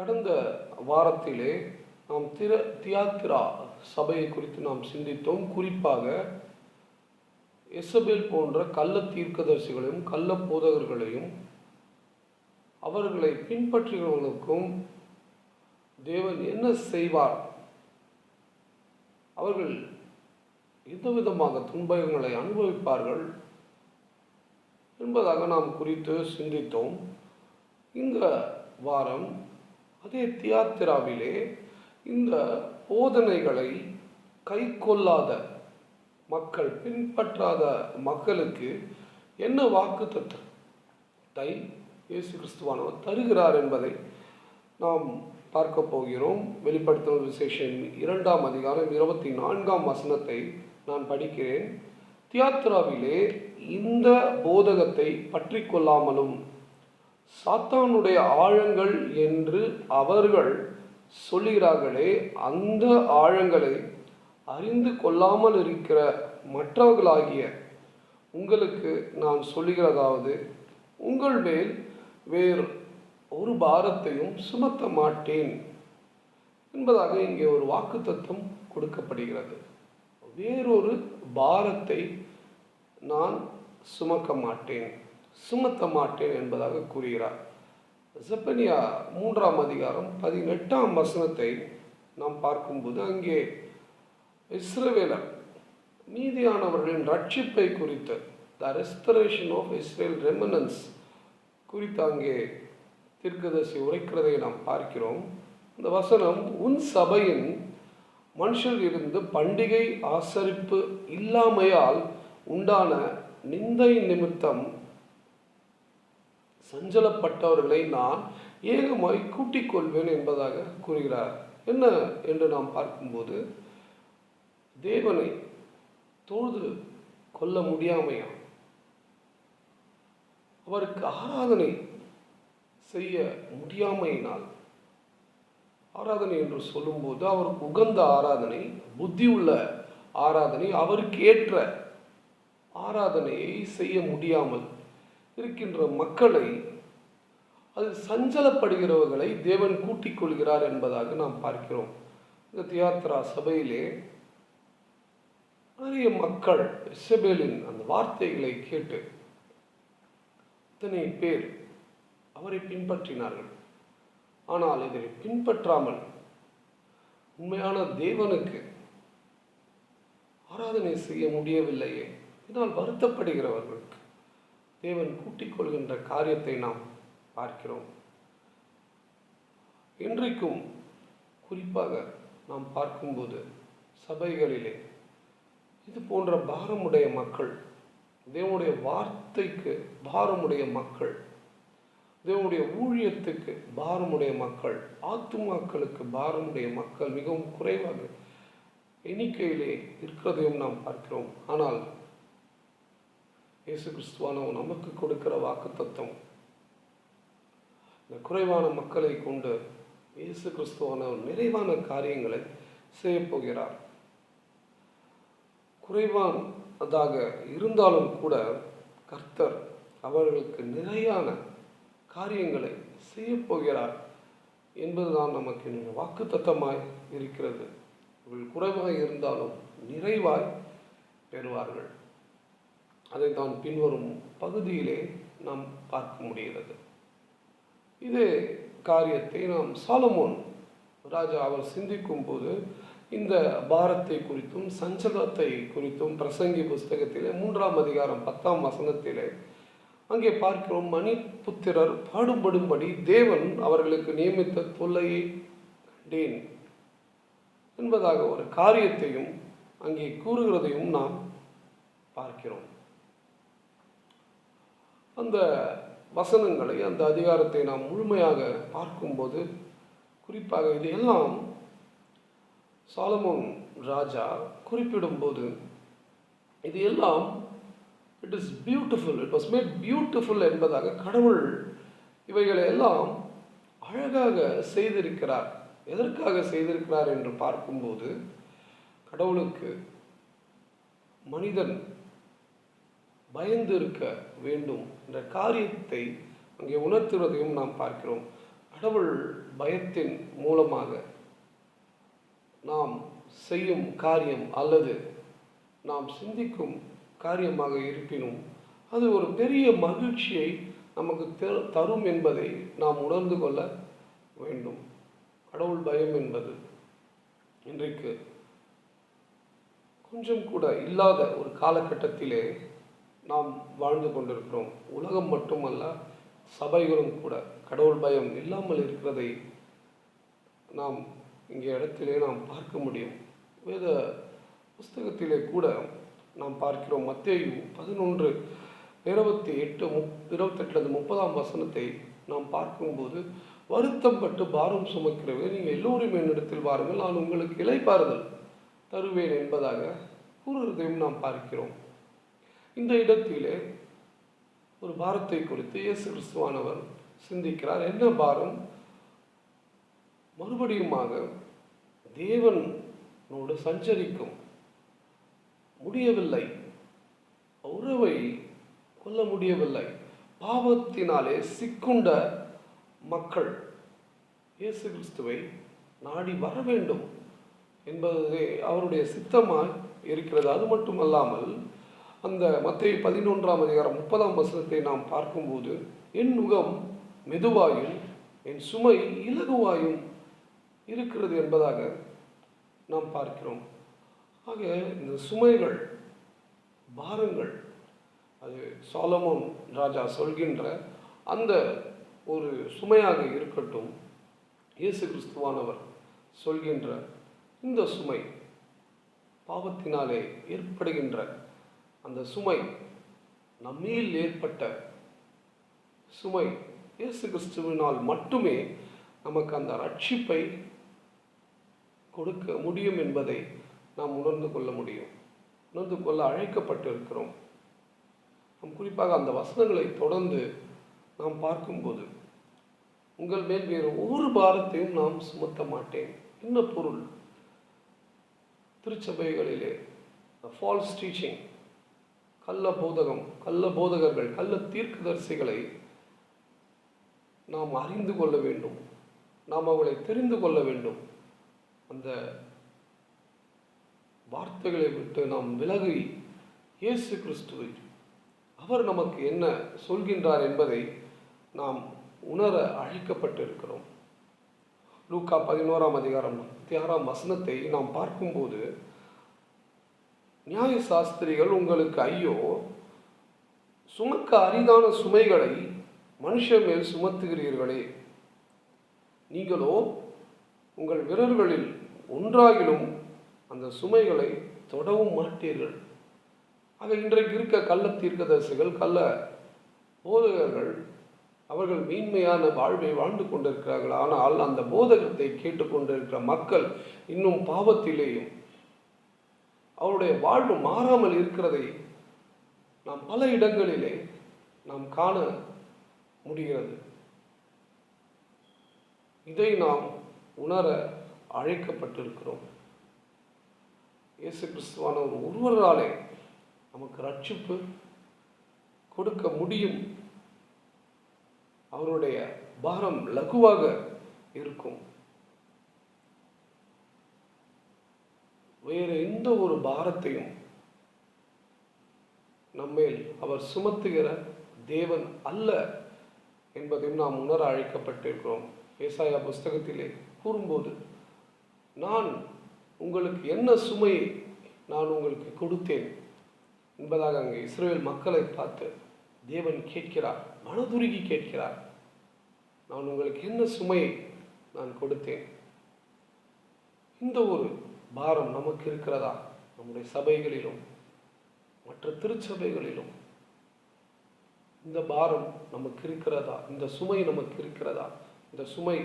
கடந்த வாரத்திலே நாம் திர தியாத்திரா சபையை குறித்து நாம் சிந்தித்தோம். குறிப்பாக எசபேல் போன்ற கள்ள தீர்க்கதரிசிகளையும் கள்ள போதகர்களையும் அவர்களை பின்பற்றுகிறவர்களுக்கும் தேவன் என்ன செய்வார்? அவர்கள் எந்த விதமாக துன்பங்களை அனுபவிப்பார்கள் என்பதாக நாம் குறித்து சிந்தித்தோம். இந்த வாரம் அதே தியாத்திராவிலே இந்த போதனைகளை கை கொள்ளாத மக்கள் பின்பற்றாத மக்களுக்கு என்ன வாக்கு தத்தை இயேசு கிறிஸ்துவானவர் தருகிறார் என்பதை நாம் பார்க்க போகிறோம். வெளிப்படுத்தும் விசேஷம் இரண்டாம் அதிகாரம் இருபத்தி நான்காம் வசனத்தை நான் படிக்கிறேன். தியாத்ராவிலே இந்த போதகத்தை பற்றி கொள்ளாமலும் சாத்தானுடைய ஆழங்கள் என்று அவர்கள் சொல்லுகிறார்களே அந்த ஆழங்களை அறிந்து கொள்ளாமல் இருக்கிற மற்றவர்களாகிய உங்களுக்கு நான் சொல்லுகிறதாவது உங்கள் மேல் வேறு ஒரு பாரத்தையும் சுமத்த மாட்டேன் என்பதாக இங்கே ஒரு வாக்குத்தத்தம் கொடுக்கப்படுகிறது. வேறொரு பாரத்தை நான் சுமக்க மாட்டேன். சுமத்த மாட்டேன் என்பதாக கூறுகிறார். செப்பனியா மூன்றாம் அதிகாரம் பதினெட்டாம் வசனத்தை நாம் பார்க்கும்போது அங்கே இஸ்ரவேலர் மீதியானவர்களின் ரட்சிப்பை குறித்த the restoration of Israel remnants குறித்து அங்கே தீர்க்கதரிசி உரைக்கிறதை நாம் பார்க்கிறோம். இந்த வசனம் உன் சபையின் மனுஷர் இருந்து பண்டிகை ஆசரிப்பு இல்லாமையால் உண்டான நிந்தை நிமித்தம் சஞ்சலப்பட்டவர்களை நான் ஏகமாய் கூட்டிக் கொள்வேன் என்பதாக கூறுகிறார். என்ன என்று நாம் பார்க்கும்போது தேவனை தொழுது கொள்ள முடியாமையா அவருக்கு ஆராதனை செய்ய முடியாமையினால் ஆராதனை என்று சொல்லும்போது அவருக்கு உகந்த ஆராதனை புத்தி உள்ள ஆராதனை அவருக்கு ஏற்ற ஆராதனையை செய்ய முடியாமல் இருக்கின்ற மக்களை அது சஞ்சலப்படுகிறவர்களை தேவன் கூட்டிக் கொள்கிறார் என்பதாக நாம் பார்க்கிறோம். இந்த தியாத்ரா சபையிலே நிறைய மக்கள் இசபேலின் அந்த வார்த்தைகளை கேட்டு இத்தனை பேர் அவரை பின்பற்றினார்கள். ஆனால் இதை பின்பற்றாமல் உண்மையான தேவனுக்கு ஆராதனை செய்ய முடியவில்லையே இதனால் வருத்தப்படுகிறவர்களுக்கு தேவன் கூட்டிக் கொள்கின்ற காரியத்தை நாம் பார்க்கிறோம். இன்றைக்கும் குறிப்பாக நாம் பார்க்கும்போது சபைகளிலே இது போன்ற பாரமுடைய மக்கள் தேவனுடைய வார்த்தைக்கு பாரமுடைய மக்கள் தேவனுடைய ஊழியத்துக்கு பாரமுடைய மக்கள் ஆத்துமாக்களுக்கு பாரமுடைய மக்கள் மிகவும் குறைவாக எண்ணிக்கையிலே இருக்கிறதையும் நாம் பார்க்கிறோம். ஆனால் இயேசு கிறிஸ்துவானவர் நமக்கு கொடுக்கிற வாக்கு தத்துவம் இந்த குறைவான மக்களை கொண்டு இயேசு கிறிஸ்துவானவர் நிறைவான காரியங்களை செய்யப்போகிறார் குறைவானதாக இருந்தாலும் கூட கர்த்தர் அவர்களுக்கு நிறையான காரியங்களை செய்யப்போகிறார் என்பதுதான் நமக்கு வாக்கு தத்தமாய் இருக்கிறது. இவர்கள் குறைவாக இருந்தாலும் நிறைவாய் பெறுவார்கள். அதை தான் பின்வரும் பகுதியிலே நாம் பார்க்க முடிகிறது. இது காரியத்தை நாம் சாலமோன் ராஜா அவர் சிந்திக்கும் போது இந்த பாரத்தை குறித்தும் சஞ்சலத்தை குறித்தும் பிரசங்கி புஸ்தகத்திலே மூன்றாம் அதிகாரம் பத்தாம் வசனத்திலே அங்கே பார்க்கிறோம் மணி புத்திரர் பாடுபடும்படி தேவன் அவர்களுக்கு நியமித்த தொல்லையை கண்டேன் என்பதாக ஒரு காரியத்தையும் அங்கே கூறுகிறதையும் நாம் பார்க்கிறோம். அந்த வசனங்களை அந்த அதிகாரத்தை நாம் முழுமையாக பார்க்கும்போது குறிப்பாக இதையெல்லாம் சாலமோன் ராஜா குறிப்பிடும்போது இது எல்லாம் it is beautiful it was made beautiful என்பதாக கடவுள் இவைகளை எல்லாம் அழகாக செய்திருக்கிறார். எதற்காக செய்திருக்கிறார் என்று பார்க்கும்போது கடவுளுக்கு மனிதன் பயந்து இருக்க வேண்டும் என்ற காரியத்தை அங்கே உணர்த்துவதையும் நாம் பார்க்கிறோம். கடவுள் பயத்தின் மூலமாக நாம் செய்யும் காரியம் அல்லது நாம் சிந்திக்கும் காரியமாக இருப்பினும் அது ஒரு பெரிய மகிழ்ச்சியை நமக்கு தரும் என்பதை நாம் உணர்ந்து கொள்ள வேண்டும். கடவுள் பயம் என்பது இன்றைக்கு கொஞ்சம் கூட இல்லாத ஒரு காலகட்டத்திலே நாம் வாழ்ந்து கொண்டிருக்கிறோம். உலகம் மட்டுமல்ல சபைகளும் கூட கடவுள் பயம் இல்லாமல் இருக்கிறதை நாம் இங்கே இடத்திலே நாம் பார்க்க முடியும். வேத புஸ்தகத்திலே கூட நாம் பார்க்கிறோம். மத்தேயு பதினொன்று இருபத்தி எட்டு முப் இருபத்தெட்டுலேருந்து முப்பதாம் வசனத்தை நாம் பார்க்கும்போது வருத்தம் பட்டு பாரம் சுமக்கிறவே நீங்கள் எல்லோரும் என்னிடத்தில் வாருங்கள் நான் உங்களுக்கு இலைப்பாறுதல் தருவேன் என்பதாக கூறுகிறதையும் நாம் பார்க்கிறோம். இந்த இடத்திலே ஒரு பாரத்தை குறித்து இயேசு கிறிஸ்துவானவர் சிந்திக்கிறார். என்ன பாரம்? மறுபடியுமாக தேவனோடு சஞ்சரிக்கும். முடியவில்லை. உறவை கொள்ள முடியவில்லை. பாவத்தினாலே சிக்குண்ட மக்கள் இயேசு கிறிஸ்துவை நாடி வர வேண்டும் என்பதே அவருடைய சித்தமாய் இருக்கிறது. அது மட்டுமல்லாமல் அந்த மத்திய பதினொன்றாம் அதிகாரம் முப்பதாம் வசனத்தை நாம் பார்க்கும்போது என் முகம் மெதுவாயும் என் சுமை இலகுவாயும் இருக்கிறது என்பதாக நாம் பார்க்கிறோம். ஆக இந்த சுமைகள் பாரங்கள் அது சாலமோன் ராஜா சொல்கின்ற அந்த ஒரு சுமையாக இருக்கட்டும் இயேசு கிறிஸ்துவானவர் சொல்கின்ற இந்த சுமை பாவத்தினாலே ஏற்படுகின்ற அந்த சுமை நம்மில் ஏற்பட்ட சுமை இயேசு கிறிஸ்துவினால் மட்டுமே நமக்கு அந்த ரட்சிப்பை கொடுக்க முடியும் என்பதை நாம் உணர்ந்து கொள்ள முடியும். உணர்ந்து கொள்ள அழைக்கப்பட்டிருக்கிறோம். நாம் குறிப்பாக அந்த வசனங்களை தொடர்ந்து நாம் பார்க்கும்போது உங்கள் மேல் வேறு ஒரு பாரத்தையும் நாம் சுமத்த மாட்டேன். என்ன பொருள்? திருச்சபைகளிலே ஃபால்ஸ் டீச்சிங் கள்ள போதகம் கள்ள போதகர்கள் கள்ள தீர்க்கதரிசிகளை நாம் அறிந்து கொள்ள வேண்டும். நாம் அவளை தெரிந்து கொள்ள வேண்டும். அந்த வார்த்தைகளை விட்டு நாம் விலகி இயேசு கிறிஸ்துவை அவர் நமக்கு என்ன சொல்கின்றார் என்பதை நாம் உணர அழைக்கப்பட்டிருக்கிறோம். லூக்கா பதினோராம் அதிகாரம் ஆறாம் வசனத்தை நாம் பார்க்கும்போது நியாய சாஸ்திரிகள் உங்களுக்கு ஐயோ சுமக்க அரிதான சுமைகளை மனுஷன் மேல் சுமத்துகிறீர்களே. நீங்களோ உங்கள் விரல்களில் ஒன்றாகிலும் அந்த சுமைகளை தொடவும் மாட்டீர்கள். ஆக இன்றைக்கு இருக்க கள்ள தீர்க்கதரிசிகள் கள்ள போதகர்கள் அவர்கள் மீன்மையான வாழ்வை வாழ்ந்து கொண்டிருக்கிறார்கள். ஆனால் அந்த போதகத்தை கேட்டுக்கொண்டிருக்கிற மக்கள் இன்னும் பாவத்திலேயும் அவருடைய வாழ்வு மாறாமல் இருக்கிறதை நாம் பல இடங்களிலே நாம் காண முடிகிறது. இதை நாம் உணர அழைக்கப்பட்டிருக்கிறோம். இயேசு கிறிஸ்துவானவர் ஒருவராலே நமக்கு ரட்சிப்பு கொடுக்க முடியும். அவருடைய பாரம் லகுவாக இருக்கும். வேறு எந்த ஒரு பாரத்தையும் நம்மேல் அவர் சுமத்துகிற தேவன் அல்ல என்பதையும் நாம் உணர அழைக்கப்பட்டிருக்கிறோம். ஏசாயா புஸ்தகத்திலே கூறும்போது நான் உங்களுக்கு என்ன சுமையை நான் உங்களுக்கு கொடுத்தேன்? என்பதாக அங்கே இஸ்ரேல் மக்களை பார்த்து தேவன் கேட்கிறார் மனதுருகி கேட்கிறார். நான் உங்களுக்கு என்ன சுமையை நான் கொடுத்தேன்? இந்த ஒரு பாரம் நமக்கு இருக்கிறதா? நம்முடைய சபைகளிலும் மற்ற திருச்சபைகளிலும். இந்த பாரம் நமக்கு இருக்கிறதா? இந்த சுமை நமக்கு இருக்கிறதா? இந்த சுமை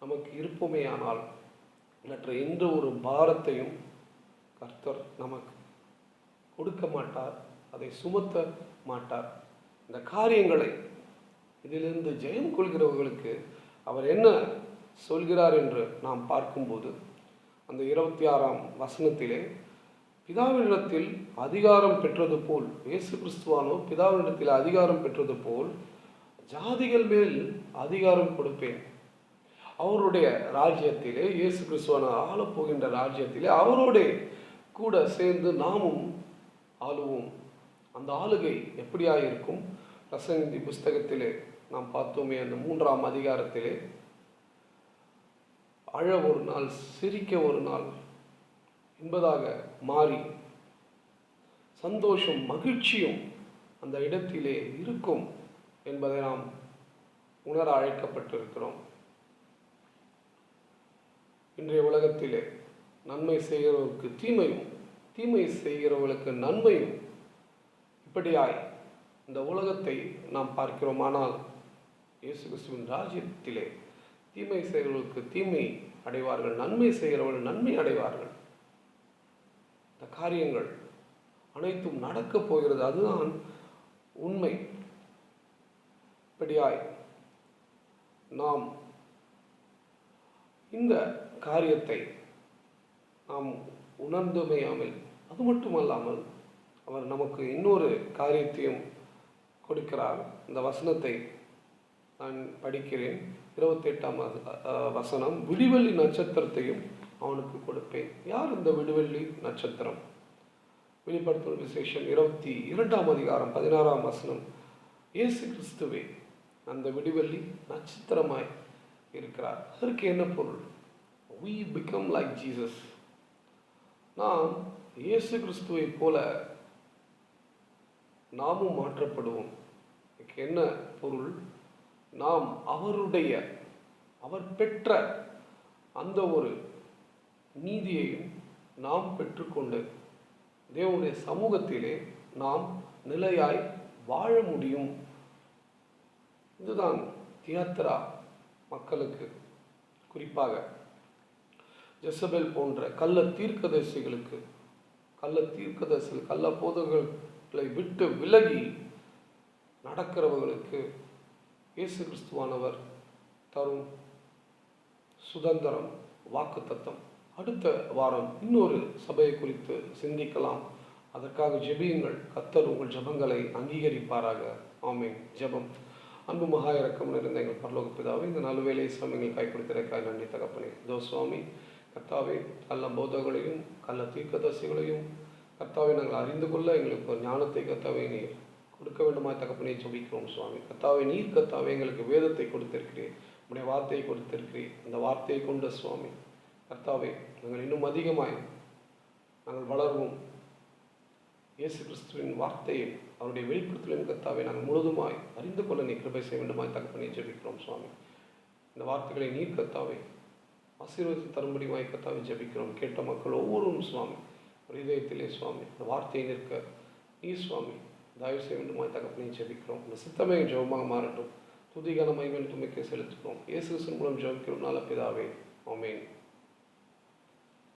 நமக்கு இருப்போமேயானால் மற்ற எந்த ஒரு பாரத்தையும் கர்த்தர் நமக்கு கொடுக்க மாட்டார் அதை சுமத்த மாட்டார். இந்த காரியங்களை இதிலிருந்து ஜெயம் கொள்கிறவர்களுக்கு அவர் என்ன சொல்கிறார் என்று நாம் பார்க்கும்போது அந்த இருபத்தி ஆறாம் வசனத்திலே பிதாவினிடத்தில் அதிகாரம் பெற்றது போல் இயேசு கிறிஸ்துவானோ பிதாவினிடத்தில் அதிகாரம் பெற்றது போல் ஜாதிகள் மேல் அதிகாரம் கொடுப்பேன். அவருடைய ராஜ்யத்திலே இயேசு கிறிஸ்துவான ஆளப்போகின்ற ராஜ்யத்திலே அவரோட கூட சேர்ந்து நாமும் ஆளுவோம். அந்த ஆளுகை எப்படியாக இருக்கும் பிரசங்கி புஸ்தகத்திலே நாம் பார்த்தோமே அந்த மூன்றாம் அதிகாரத்திலே அழ ஒரு நாள் சிரிக்க ஒரு நாள் என்பதாக மாறி சந்தோஷம் மகிழ்ச்சியும் அந்த இடத்திலே இருக்கும் என்பதை நாம் உணர அழைக்கப்பட்டிருக்கிறோம். இன்றைய உலகத்திலே நன்மை செய்கிறவருக்கு தீமையும் தீமை செய்கிறவர்களுக்கு நன்மையும் இப்படியாய் இந்த உலகத்தை நாம் பார்க்கிறோம். ஆனால் இயேசு கிறிஸ்துவின் ராஜ்யத்திலே தீமை செய்கிறவர்களுக்கு தீமை அடைவார்கள். நன்மை செய்கிறவர்கள் நன்மை அடைவார்கள். இந்த காரியங்கள் அனைத்தும் நடக்கப் போகிறது. அதுதான் உண்மை. இப்படியாய் நாம் இந்த காரியத்தை நாம் உணர்ந்துமையாமல் அது மட்டுமல்லாமல் அவர் நமக்கு இன்னொரு காரியத்தையும் கொடுக்கிறார். இந்த வசனத்தை நான் படிக்கிறேன். இருபத்தெட்டாம் வசனம் விடிவெள்ளி நட்சத்திரத்தையும் அவனுக்கு கொடுப்பேன். யார் இந்த விடுவெள்ளி நட்சத்திரம்? வெளிப்படுத்தும் விசேஷம் இருபத்தி இரண்டாம் அதிகாரம் பதினாறாம் வசனம். இயேசு கிறிஸ்துவே அந்த விடுவெள்ளி நட்சத்திரமாய் இருக்கிறார். அதற்கு என்ன பொருள்? வி பிகம் லைக் ஜீசஸ் நாம் இயேசு கிறிஸ்துவை போல நாமும் மாற்றப்படுவோம். இதுக்கு என்ன பொருள்? நாம் அவருடைய அவர் பெற்ற அந்த ஒரு நீதியையும் நாம் பெற்றுக்கொண்டு தேவனுடைய சமூகத்திலே நாம் நிலையாய் வாழ முடியும். இதுதான் தியாத்ரா மக்களுக்கு குறிப்பாக ஜெசபெல் போன்ற கள்ள தீர்க்கதரிசிகளுக்கு கள்ள தீர்க்கதரிசிகள் கள்ள போதகர்களை விட்டு விலகி நடக்கிறவர்களுக்கு இயேசு கிறிஸ்துவானவர் தரும் சுதந்திரம் வாக்குத்தத்தம். அடுத்த வாரம் இன்னொரு சபையை குறித்து சிந்திக்கலாம். அதற்காக ஜெபியுங்கள். கத்தர் உங்கள் ஜெபங்களை அங்கீகரிப்பாராக. ஆமேன். ஜெபம். அன்பு மகா இறக்கம் நிறைந்த எங்கள் பரலோக பிதாவே இந்த நல்வேலை சமயங்கள் கைப்பிடித்திருக்காய் நன்றி தகப்பனே. தோ சுவாமி கர்த்தாவே கள்ள போதகளையும் கள்ள தீர்க்கதரிசிகளையும் கர்த்தாவை நாங்கள் அறிந்து கொள்ள எங்களுக்கு ஒரு ஞானத்தை கர்த்தாவே நீர் கொடுக்க வேண்டுமா தகப்பனை ஜபிக்கிறோம் சுவாமி. கத்தாவே நீர் கத்தாவே எங்களுக்கு வேதத்தை கொடுத்திருக்கிறேன் உடைய வார்த்தையை கொடுத்திருக்கிறேன் அந்த வார்த்தையை கொண்ட சுவாமி. கர்த்தாவே நாங்கள் இன்னும் அதிகமாய் நாங்கள் வளர்வோம். இயேசு கிறிஸ்துவின் வார்த்தையை அவருடைய வெளிப்படுத்தலையும் கத்தாவை நாங்கள் முழுதுமாய் அறிந்து கொள்ள நீ கிருபை செய்ய வேண்டுமாய் தகப்பனை ஜெபிக்கிறோம் சுவாமி. இந்த வார்த்தைகளை நீர் கர்த்தாவே ஆசீர்வாதத்தை தரும்படியாய் கத்தாவை ஜெபிக்கிறோம். கேட்ட மக்கள் ஒவ்வொருவரும் சுவாமி. ஒரு இதயத்திலே சுவாமி இந்த வார்த்தையை நிற்க. நீ சுவாமி தயவு செய்ய வேண்டுமாய் தகப்பனையும் செபிக்கிறோம் இந்த சித்தமே ஜெபமாக மாறட்டும். துதிகன மைமன் துமைக்கு செலுத்துகிறோம். இயேசு மூலம் ஜெபிக்கிறோம். நல்ல பிதாவே. ஆமேன்.